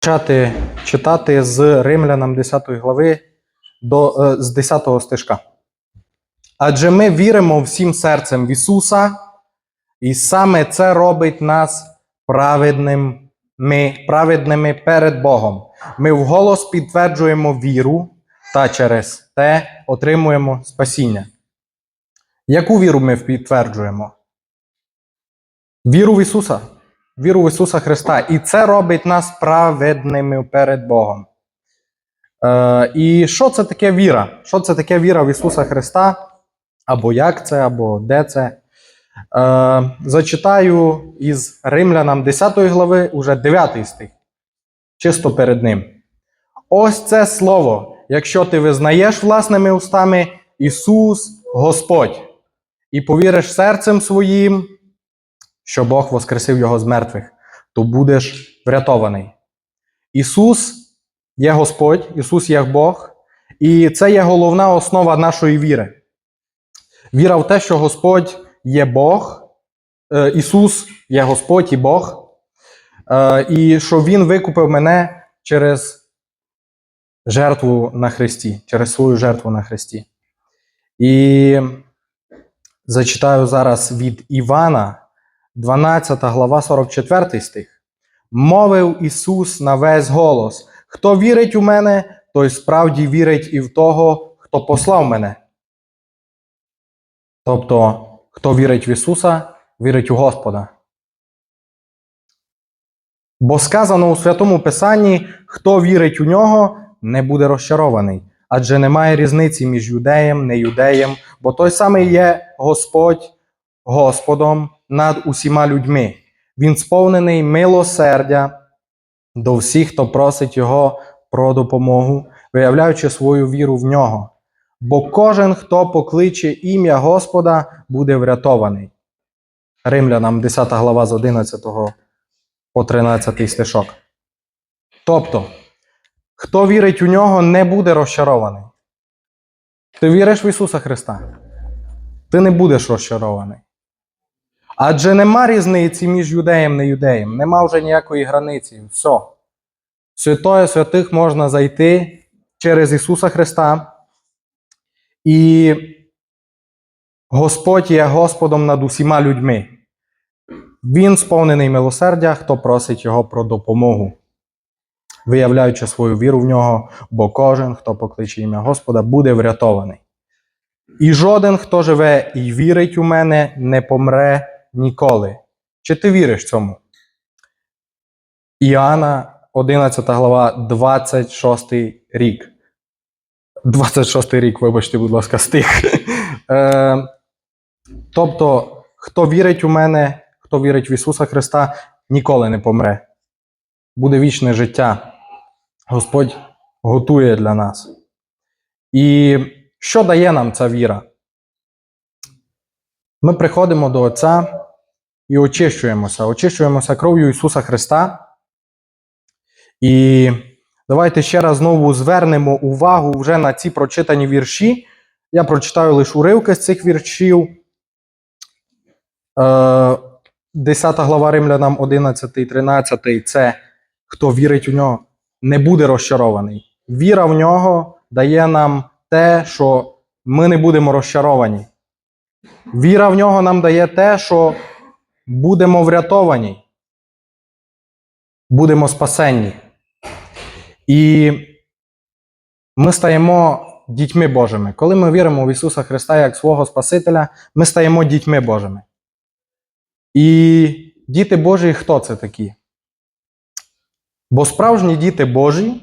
почати читати з Римлянам 10 глави до, е, з 10 стишка. Адже ми віримо всім серцем в Ісуса, і саме це робить нас праведними, праведними перед Богом. Ми вголос підтверджуємо віру та через те отримуємо спасіння. Яку віру ми підтверджуємо? Віру в Ісуса. Віру в Ісуса Христа. І це робить нас праведними перед Богом. Е, і що це таке віра? Що це таке віра в Ісуса Христа? Або як це, або де це? Е, зачитаю із Римлянам 10 глави, уже 9 стих. Чисто перед ним. Ось це слово. Якщо ти визнаєш власними устами Ісус Господь, і повіриш серцем своїм, що Бог воскресив його з мертвих, то будеш врятований. Ісус є Господь, Ісус є Бог, і це є головна основа нашої віри. Віра в те, що Господь є Бог, е, Ісус є Господь і Бог, е, і що Він викупив мене через жертву на Христі, через свою жертву на Христі. І зачитаю зараз від Івана, 12 глава, 44 стих. Мовив Ісус на весь голос: Хто вірить у мене, той справді вірить і в того, хто послав мене. Тобто, хто вірить в Ісуса, вірить у Господа. Бо сказано у Святому Писанні, хто вірить у нього, не буде розчарований. Адже немає різниці між юдеєм, не юдеєм, бо той самий є Господь Господом над усіма людьми. Він сповнений милосердя до всіх, хто просить Його про допомогу, виявляючи свою віру в нього. Бо кожен, хто покличе ім'я Господа, буде врятований. Римлянам 10 глава з 11 по 13 стишок. Тобто, хто вірить у нього, не буде розчарований. Ти віриш в Ісуса Христа? Ти не будеш розчарований. Адже нема різниці між юдеєм і неюдеєм, нема вже ніякої границі. Все. В Святої святих можна зайти через Ісуса Христа. І Господь є Господом над усіма людьми. Він сповнений милосердя, хто просить Його про допомогу, виявляючи свою віру в нього, бо кожен, хто покличе ім'я Господа, буде врятований. І жоден, хто живе і вірить у мене, не помре ніколи. Чи ти віриш цьому? Іоанна, 11 глава, 26 рік. 26 рік, вибачте, будь ласка, стих. Е, тобто, хто вірить у мене, хто вірить в Ісуса Христа, ніколи не помре. Буде вічне життя. Господь готує для нас. І що дає нам ця віра? Ми приходимо до Отця і очищуємося. Очищуємося кров'ю Ісуса Христа. І давайте ще раз знову звернемо увагу вже на ці прочитані вірші. Я прочитаю лише уривки з цих віршів. Е, 10 глава Римлянам 11, 13 це хто вірить у нього, не буде розчарований. Віра в нього дає нам те, що ми не будемо розчаровані. Віра в нього нам дає те, що будемо врятовані, будемо спасенні. І ми стаємо дітьми Божими. Коли ми віримо в Ісуса Христа як свого Спасителя, ми стаємо дітьми Божими. І діти Божі хто це такі? Бо справжні діти Божі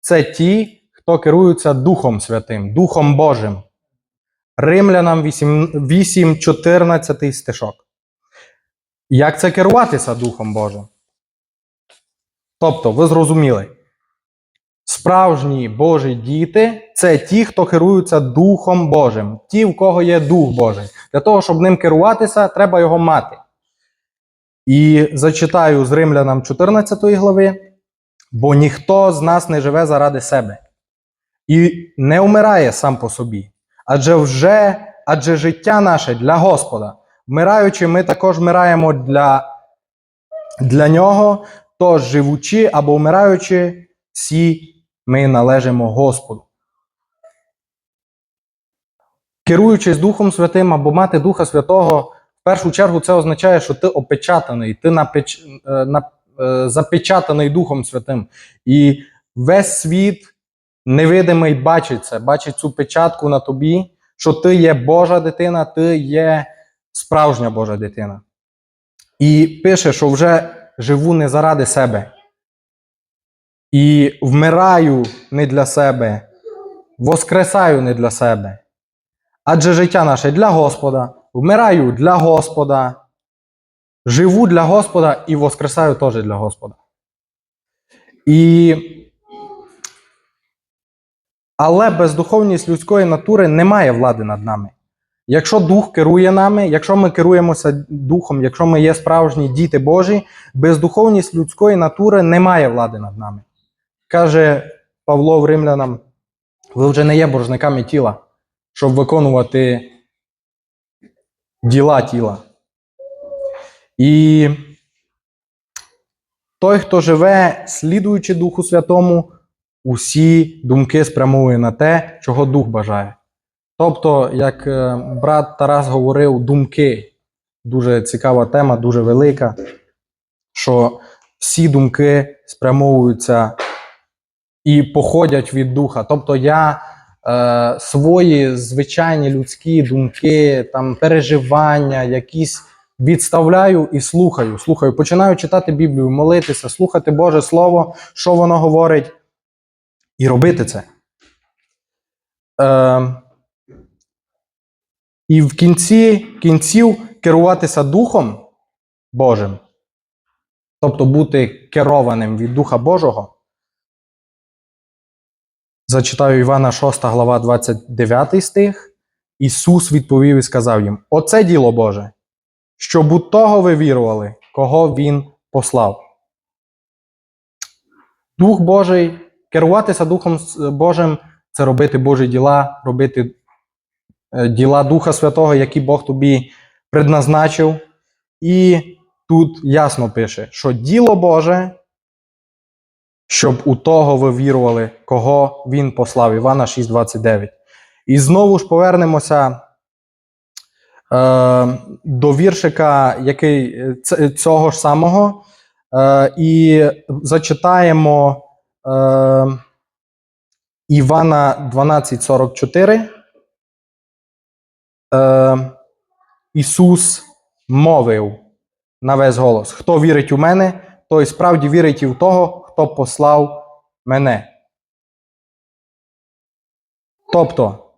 це ті, хто керуються Духом Святим, Духом Божим. Римлянам 8, 8 14 стишок. Як це керуватися Духом Божим? Тобто, ви зрозуміли, справжні Божі діти це ті, хто керуються Духом Божим, ті, в кого є Дух Божий. Для того, щоб ним керуватися, треба його мати. І зачитаю з Римлянам 14 глави, бо ніхто з нас не живе заради себе і не вмирає сам по собі. Адже вже, адже життя наше для Господа. Вмираючи, ми також вмираємо для, для нього, Тож, живучи або вмираючи, всі ми належимо Господу. Керуючись Духом Святим або мати Духа Святого, в першу чергу це означає, що ти опечатаний, ти напеч... е, на... е, запечатаний Духом Святим. І весь світ невидимий бачить це, бачить цю печатку на тобі, що ти є Божа дитина, ти є справжня Божа дитина. І пише, що вже живу не заради себе. І вмираю не для себе, воскресаю не для себе. Адже життя наше для Господа, вмираю для Господа, живу для Господа і воскресаю теж для Господа. І... Але бездуховність людської натури не має влади над нами. Якщо Дух керує нами, якщо ми керуємося Духом, якщо ми є справжні діти Божі, бездуховність людської натури не має влади над нами. Каже Павло в римлянам: ви вже не є боржниками тіла, щоб виконувати діла тіла. І той, хто живе, слідуючи Духу Святому, усі думки спрямовує на те, чого Дух бажає. Тобто, як е, брат Тарас говорив, думки дуже цікава тема, дуже велика, що всі думки спрямовуються і походять від духа. Тобто я е, свої звичайні людські думки, там переживання, якісь відставляю і слухаю. Слухаю, починаю читати Біблію, молитися, слухати Боже Слово, що воно говорить, і робити це. Е, і в кінці кінців керуватися Духом Божим, тобто бути керованим від Духа Божого. Зачитаю Івана 6 глава 29 стих. Ісус відповів і сказав їм: Оце діло Боже, щоб у того ви вірували, кого Він послав. Дух Божий, керуватися Духом Божим це робити Божі діла, робити е, діла Духа Святого, які Бог тобі предназначив. І тут ясно пише, що діло Боже, щоб у того ви вірували, кого Він послав. Івана 6,29. І знову ж повернемося е, до віршика, який е, цього ж самого, і зачитаємо е, Івана 12,44. Е, Ісус мовив на весь голос: Хто вірить у мене, той справді вірить і в того, хто послав мене. Тобто,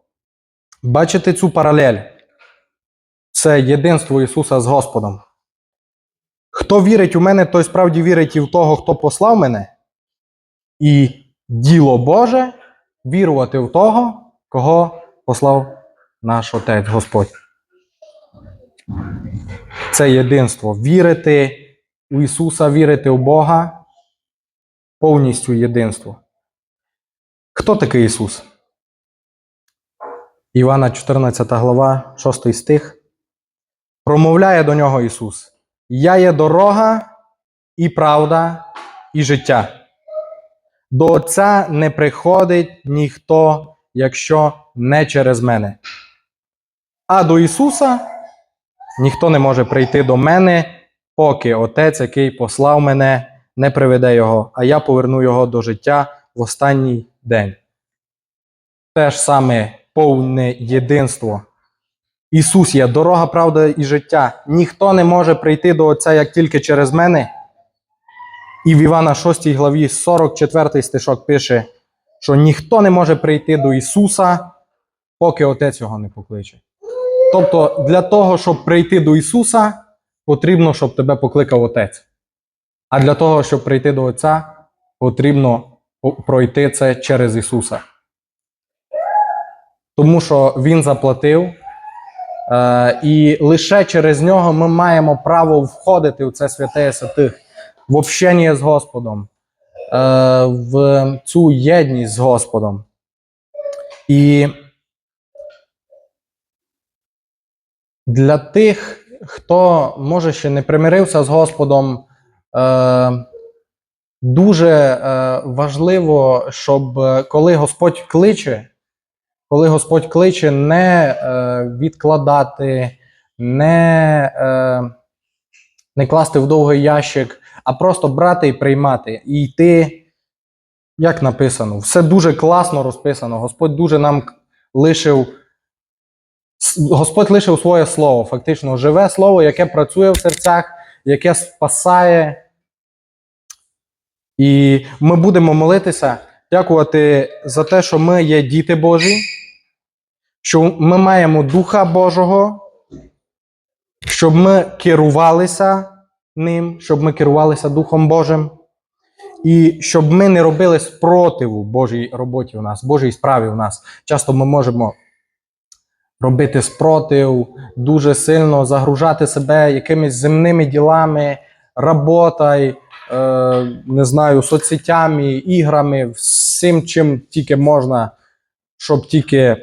бачите цю паралель? Це єдинство Ісуса з Господом. Хто вірить у мене, той справді вірить і в того, хто послав мене. І діло Боже вірувати в того, кого послав наш Отець Господь. Це єдинство. Вірити у Ісуса, вірити у Бога повністю єдинство. Хто такий Ісус? Івана 14 глава, 6 стих. Промовляє до нього Ісус: Я є дорога і правда, і життя. До Отця не приходить ніхто, якщо не через мене. А до Ісуса ніхто не може прийти до мене, поки Отець, який послав мене, не приведе його, а я поверну його до життя в останній день. Те ж саме повне єдинство. Ісус є дорога, правда і життя. Ніхто не може прийти до Отця як тільки через мене. І в Івана 6 главі 44 стишок пише, що ніхто не може прийти до Ісуса, поки Отець його не покличе. Тобто, для того, щоб прийти до Ісуса, потрібно, щоб тебе покликав Отець. А для того, щоб прийти до Отця, потрібно пройти це через Ісуса. Тому що Він заплатив, е, і лише через нього ми маємо право входити в це святе святих, в общення з Господом, е, в цю єдність з Господом. І для тих, хто може ще не примирився з Господом, е, дуже е, важливо, щоб коли Господь кличе, коли Господь кличе, не відкладати, не, не класти в довгий ящик, а просто брати і приймати, і йти, як написано, все дуже класно розписано. Господь дуже нам лишив. Господь лишив своє слово, фактично живе слово, яке працює в серцях, яке спасає. І ми будемо молитися, дякувати за те, що ми є діти Божі, що ми маємо Духа Божого, щоб ми керувалися ним, щоб ми керувалися Духом Божим, і щоб ми не робили спротиву Божій роботі в нас, Божій справі в нас. Часто ми можемо робити спротив, дуже сильно загружати себе якимись земними ділами, роботою, е, не знаю, соцсетями, іграми, всім, чим тільки можна, щоб тільки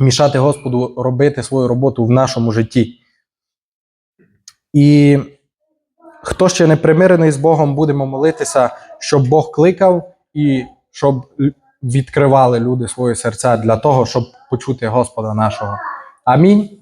мішати Господу робити свою роботу в нашому житті. І хто ще не примирений з Богом, будемо молитися, щоб Бог кликав і щоб відкривали люди свої серця для того, щоб почути Господа нашого. Амінь.